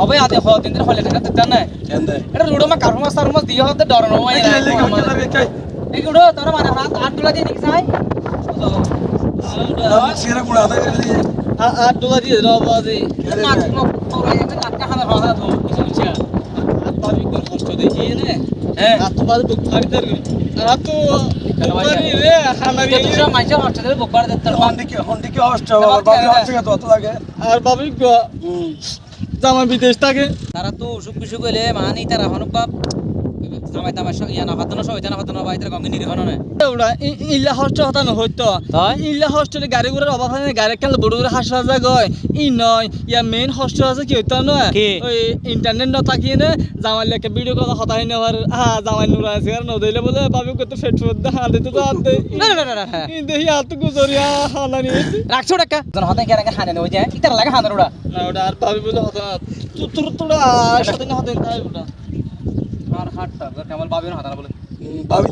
হবে আদে হ দিন দিন হলে টাকা দিতে না কেন এটা লুডো মা কারু মাছ সারু মাছ দিয়ে হতে ডর না কে এই লুডো তোর মানে হাত আট ডলা দিয়ে দিছি ভাই সিরা গুড়া দে কে আট ডলা দিয়ে দাও বাজি? মাছ নো। তোরা এটা কাটটা খানা খাওয়া তো কিছু কিছু আর পাবি কর কষ্ট দেখি নে হ্যাঁ আর তো ফাড়ি দার আর তো তোর অত লাগে। আর বাবু জামা বিদেশ থাকে। তারা তো অসুখ বিসুখ হলে মানি তারা হনুক বাপ। জামাই তামাই ইয়া না হাতানো সব ইতানা হাতানো বাই গঙ্গে নিরীক্ষণ না ওরা ইল্লা হস্টেল হতা নহইতো তাই? ইল্লা হস্টেলে গাড়ি ঘোড়ার অভাব হয় গাড়ি খেলে বড় বড় হাসপাতাল গয় ই নয় ইয়া মেইন হস্টেল আছে কি হইতো না? কি? ওই ইন্টারনেট না থাকিয়ে না? জামাই লেখে ভিডিও কল হতা হয় না আর হ্যাঁ জামাই নুরা আছে আর নদইলে বলে বাবু কত ফেট ফুট দে হাতে তো হাতে না না না না হ্যাঁ ই হাত গুজরিয়া হানানি রাখছো টাকা জন হতে কে রাখা হানে ওই যায় ইতার লাগা হানার ওড়া না ওটা আর বাবু বলে হতা তুতুর তোড়া সাথে না হতে তাই ওটা আর হাটটা কেমন বাবির হাতানা বলে বাবু